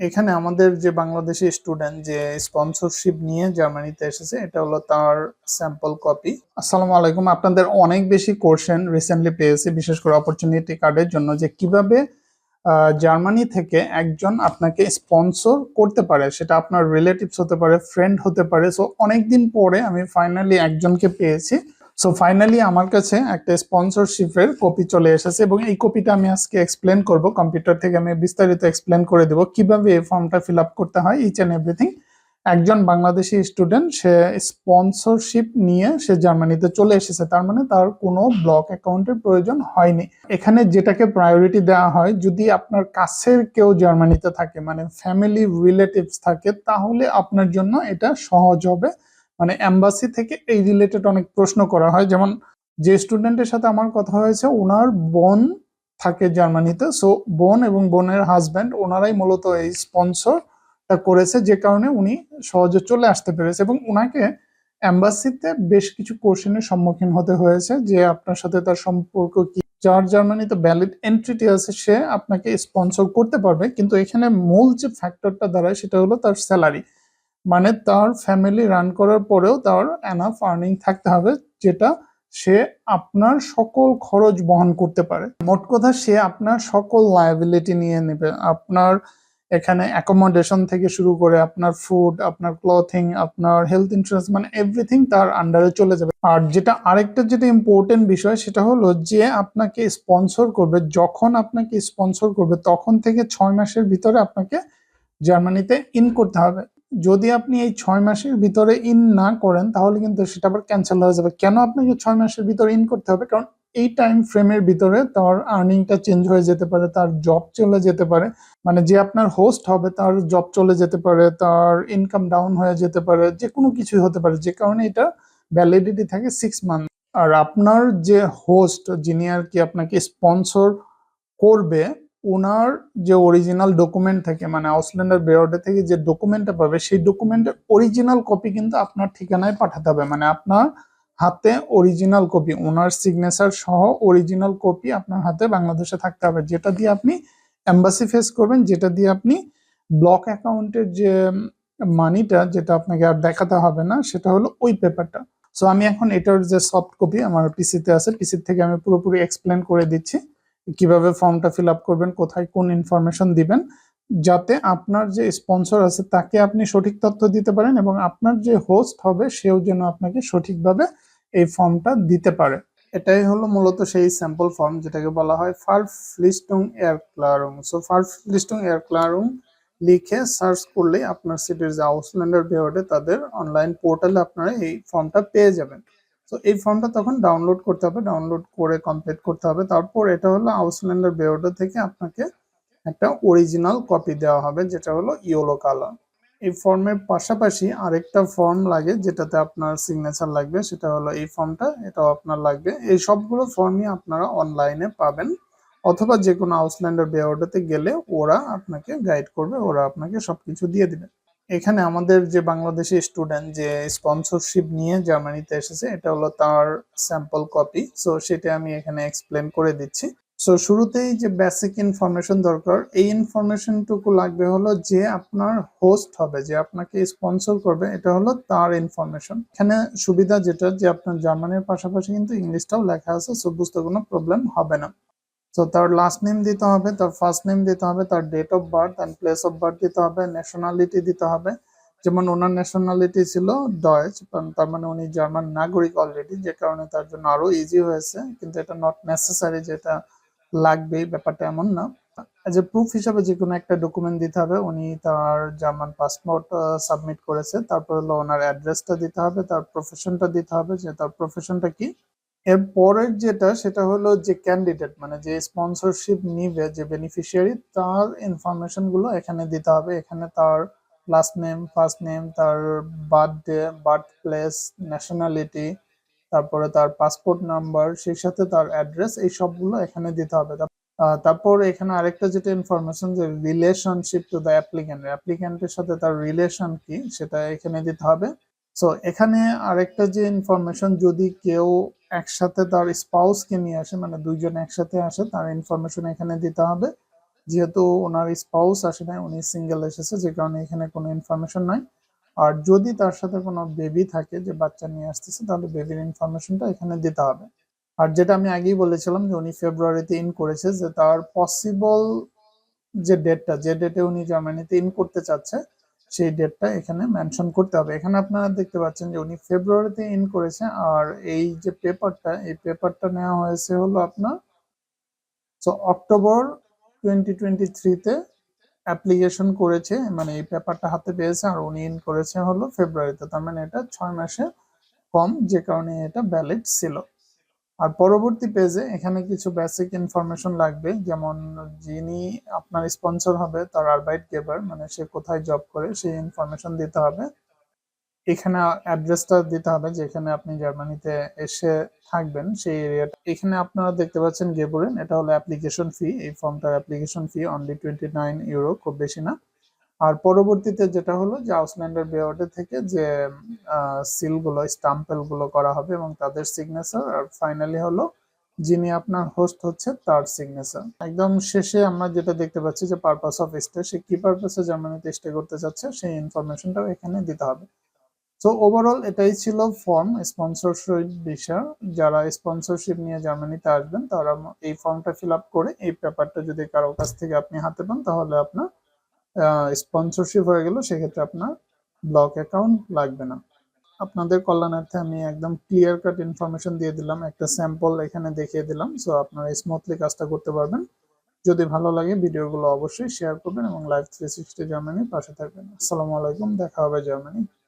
এখানে আমাদের যে বাংলাদেশি স্টুডেন্ট যে স্পন্সরশিপ নিয়ে জার্মানিতে এসেছে, এটা হলো তার স্যাম্পল কপি আসসালামু আলাইকুম। আপনাদের অনেক বেশি কোশ্চেন রিসেন্টলি পেয়েছি, বিশেষ করে অপরচুনিটি কার্ডের জন্য যে কীভাবে জার্মানি থেকে একজন আপনাকে স্পন্সর করতে পারে। সেটা আপনার রিলেটিভস হতে পারে ফ্রেন্ড হতে পারে। সো অনেকদিন পরে আমি ফাইনালি একজনকে পেয়েছি। সো ফাইনালি আমার কাছে একটা স্পন্সরশিপের কপি চলে এসেছে এবং এই কপিটা আমি আজকে এক্সপ্লেন করব। কম্পিউটার থেকে আমি বিস্তারিত এক্সপ্লেন করে দেব। কীভাবে এই ফর্মটা ফিল আপ করতে হয় ইচ অ্যান্ড এভরিথিং একজন বাংলাদেশি স্টুডেন্ট সে স্পন্সরশিপ নিয়ে সে জার্মানিতে চলে এসেছে। তার মানে তার কোনো ব্লক অ্যাকাউন্টের প্রয়োজন হয়নি। এখানে যেটাকে প্রায়োরিটি দেওয়া হয়, যদি আপনার কাছের কেউ জার্মানিতে থাকে মানে ফ্যামিলি রিলেটিভস থাকে, তাহলে আপনার জন্য এটা সহজ হবে। মানে অ্যাম্বাসি থেকে এই রিলেটেড অনেক প্রশ্ন করা হয়। যেমন, যে স্টুডেন্টের সাথে আমার কথা হয়েছে ওনার বোন থাকে জার্মানিতে সো বোন এবং বোনের হাজব্যান্ড ওনারাই মূলত এই স্পন্সরটা করেছে, যে কারণে উনি সহজে চলে আসতে পেরেছে এবং ওনাকে অ্যাম্বাসিতে বেশ কিছু কোশ্চেনের সম্মুখীন হতে হয়েছে, যে আপনার সাথে তার সম্পর্ক কি? যার জার্মানিতে ভ্যালিড এন্ট্রিটি আছে, সে আপনাকে স্পন্সর করতে পারবে, কিন্তু এখানে মূল যে ফ্যাক্টরটা দাঁড়ায়, সেটা হলো তার স্যালারি মানে তার ফ্যামিলি রান করার পরেও তার এনাফ আর্নিং থাকতে হবে, যেটা সে আপনার সকল খরচ বহন করতে পারে। মোট কথা সে আপনার সকল লায়াবিলিটি নিয়ে নেবে। আপনার এখানে অ্যাকোমোডেশন থেকে শুরু করে আপনার ফুড আপনার ক্লথিং আপনার হেলথ ইন্স্যুরেন্স মানে এভরিথিং তার আন্ডারে চলে যাবে। আর যেটা আরেকটা যেটা ইম্পর্টেন্ট বিষয়, সেটা হলো যে আপনাকে স্পন্সর করবে, যখন আপনাকে স্পন্সর করবে, তখন থেকে ছয় মাসের ভিতরে আপনাকে জার্মানিতে ইন করতে হবে। যদি আপনি এই ছয় মাসের ভিতরে ইন না করেন, তাহলে কিন্তু সেটা আবার ক্যান্সেল হয়ে যাবে। কেন আপনাকে ছয় মাসের ভিতরে ইন করতে হবে? কারণ এই টাইম ফ্রেমের ভিতরে তার আর্নিংটা চেঞ্জ হয়ে যেতে পারে, তার জব চলে যেতে পারে। মানে যে আপনার হোস্ট হবে, তার জব চলে যেতে পারে, তার ইনকাম ডাউন হয়ে যেতে পারে, যে কোনো কিছুই হতে পারে। যে কারণে এটা ভ্যালিডিটি থাকে সিক্স মান্থ আর আপনার যে হোস্ট যিনি আর কি আপনাকে স্পন্সর করবে ওনার যে অরিজিনাল ডকুমেন্ট থাকে মানে আউসল্যান্ডার বেরোডে থেকে যে ডকুমেন্টটা পাবে, সেই ডকুমেন্টের অরিজিনাল কপি কিন্তু আপনার ঠিকানায় পাঠাতে হবে। মানে আপনার হাতে অরিজিনাল কপি ওনার সিগনেচার সহ অরিজিনাল কপি আপনার হাতে বাংলাদেশে থাকতে হবে। যেটা দিয়ে আপনি এম্বাসি ফেস করবেন, যেটা দিয়ে আপনি ব্লক অ্যাকাউন্টের যে মানিটা যেটা আপনাকে আর দেখাতে হবে না, সেটা হলো ওই পেপারটা সো আমি এখন এটার যে সফট কপি আমার পিসিতে আছে পিসির থেকে আমি পুরোপুরি এক্সপ্লেন করে দিচ্ছি। কীভাবে ফর্মটা ফিল আপ করবেন, কোথায় কোন ইনফরমেশন দিবেন, যাতে আপনার যে স্পন্সর আছে তাকে আপনি সঠিক তথ্য দিতে পারেন এবং আপনার যে হোস্ট হবে সেও যেন আপনাকে সঠিকভাবে এই ফর্মটা দিতে পারে। এটাই হলো মূলত সেই স্যাম্পল ফর্ম যেটাকে বলা হয় ফার্ফলিস্টুং এয়ার ক্লারুং। সো ফার্ফলিস্টুং এয়ার ক্লারুং লিখে সার্চ করলেই আপনার সিটির যে আউসল্যান্ডার বেওয়ার্ডে তাদের অনলাইন পোর্টালে আপনারা এই ফর্মটা পেয়ে যাবেন। তো এই ফর্মটা তখন ডাউনলোড করতে হবে ডাউনলোড করে কমপ্লিট করতে হবে। তারপর এটা হলো আউসল্যান্ডার বেওয়ার্ডে থেকে আপনাকে একটা অরিজিনাল কপি দেওয়া হবে, যেটা হলো ইয়েলো কালার। এই ফর্মের পাশাপাশি আরেকটা ফর্ম লাগে, যেটাতে আপনার সিগনেচার লাগবে, সেটা হলো এই ফর্মটা এটাও আপনার লাগবে। এই সবগুলো ফর্মই আপনারা অনলাইনে পাবেন, অথবা যে কোনো আউসল্যান্ডার বেওয়ার্ডেতে গেলে ওরা আপনাকে গাইড করবে, ওরা আপনাকে সবকিছু দিয়ে দিবে। এখানে আমাদের যে বাংলাদেশি স্টুডেন্ট যে স্পন্সরশিপ নিয়ে জার্মানিতে এসেছে, এটা হলো তার স্যাম্পল কপি সো সেটা আমি এখানে এক্সপ্লেন করে দিচ্ছি। সো শুরুতেই যে বেসিক ইনফরমেশন দরকার, এই ইনফরমেশনটুকু লাগবে হলো যে আপনার হোস্ট হবে, যে আপনাকে স্পন্সর করবে, এটা হলো তার ইনফরমেশন এখানে সুবিধা যেটা, যে আপনার জার্মানির পাশাপাশি কিন্তু ইংলিশটাও লেখা আছে সো বুঝতে কোনো প্রবলেম হবে না। তো তার লাস্ট নেম দিতে হবে, তার ফার্স্ট নেম দিতে হবে, তার date of birth and place of birth দিতে হবে ন্যাশনালিটি দিতে হবে। যেমন ওনার ন্যাশনালিটি ছিল ডয়েচ তার মানে উনি জার্মান নাগরিক অলরেডি যে কারণে তার জন্য আরও ইজি হয়েছে, কিন্তু এটা নট নেসেসারি যেটা লাগবে ব্যাপারটা এমন না। এজ এ প্রুফ হিসাবে যে কোনো একটা ডকুমেন্ট দিতে হবে, উনি তার জার্মান পাসপোর্ট সাবমিট করেছে। তারপর হলো ওনার অ্যাড্রেসটা দিতে হবে, তার প্রফেশনটা দিতে হবে, যে তার প্রফেশনটা কি? এর পরের যেটা, সেটা হলো যে ক্যান্ডিডেট মানে যে স্পন্সরশিপ নিবে, যে বেনিফিশিয়ারি তার ইনফরমেশনগুলো এখানে দিতে হবে। এখানে তার লাস্ট নেম ফার্স্ট নেম তার বার্থডে বার্থ প্লেস ন্যাশনালিটি তারপরে তার পাসপোর্ট নাম্বার সেই সাথে তার অ্যাড্রেস এই সবগুলো এখানে দিতে হবে। তারপর এখানে আরেকটা যেটা ইনফরমেশন যে রিলেশনশিপ টু দ্য অ্যাপ্লিক্যান্ট অ্যাপ্লিক্যান্টের সাথে তার রিলেশন কি, সেটা এখানে দিতে হবে। সো এখানে আরেকটা যে ইনফরমেশন যদি কেউ একসাথে তার স্পাউসকে নিয়ে আসে মানে দুইজন একসাথে আসে, তার ইনফরমেশন এখানে দিতে হবে। যেহেতু ওনার স্পাউস আসে নাই, উনি সিঙ্গেল এসেছে, যে কারণে এখানে কোনো ইনফরমেশন নাই। আর যদি তার সাথে কোনো বেবি থাকে, যে বাচ্চা নিয়ে আসতেছে, তাহলে বেবির ইনফরমেশনটা এখানে দিতে হবে। আর যেটা আমি আগেই বলেছিলাম যে উনি ফেব্রুয়ারিতে ইন করেছে, যে তার পসিবল যে ডেটটা যে ডেটে উনি জার্মানিতে ইন করতে চাচ্ছে সেই ডেটটা এখানে মেনশন করতে হবে। এখানে আপনারা দেখতে পাচ্ছেন যে উনি ফেব্রুয়ারিতে ইন করেছে আর এই যে পেপারটা এই পেপারটা নেওয়া হয়েছে হলো আপনার so October twenty twenty application করেছে মানে এই পেপারটা হাতে পেয়েছে আর উনি ইন করেছে হলো ফেব্রুয়ারিতে তার মানে এটা ছয় মাসে কম, যে কারণে এটা ভ্যালিড ছিল। আর পরবর্তী পেজে এখানে কিছু বেসিক ইনফরমেশন লাগবে, যেমন যিনি আপনার স্পন্সর হবে, তার আরবাইট গেবার মানে সে কোথায় জব করে, সেই ইনফরমেশন দিতে হবে। এখানে অ্যাড্রেসটা দিতে হবে, যেখানে আপনি জার্মানিতে এসে থাকবেন, সেই এরিয়াটা এখানে আপনারা দেখতে পাচ্ছেন গেবুরেন এটা হলো অ্যাপ্লিকেশন ফি এই ফর্মটার application fee only twenty nine euro খুব বেশি না। আর পরবর্তীতে যেটা হলো যে আউসল্যান্ডার বেওয়ার্ডে থেকে যে সিলগুলো স্টাম্পেলগুলো করা হবে এবং তাদের সিগনেচার আর ফাইনালি হলো যিনি আপনার হোস্ট হচ্ছে তার সিগনেচার একদম শেষে আমরা যেটা দেখতে পাচ্ছি যে পারপাস অফ স্টে সে কি পারপাসে জার্মানিতে স্টে করতে চাচ্ছে সেই ইনফরমেশনটাও এখানে দিতে হবে। সো ওভারঅল এটাই ছিল ফর্ম স্পন্সরশিপ বিষয়। যারা স্পন্সরশিপ নিয়ে জার্মানিতে আসবেন, তারা এই ফর্মটা ফিল আপ করে এই পেপারটা যদি কারও কাছ থেকে আপনি হাতে পান, তাহলে আপনার স্পন্সরশিপ হয়ে গেল, সেক্ষেত্রে আপনার ব্লক অ্যাকাউন্ট লাগবে না। আপনাদের কল্যাণার্থে আমি একদম ক্লিয়ার কাট ইনফরমেশন দিয়ে দিলাম, একটা স্যাম্পল এখানে দেখিয়ে দিলাম সো আপনারা স্মুথলি কাজটা করতে পারবেন। যদি ভালো লাগে ভিডিওগুলো অবশ্যই শেয়ার করবেন এবং লাইভ থ্রি সিক্সটি জার্মানি পাশে থাকবেন। আসসালামু আলাইকুম, দেখা হবে জার্মানি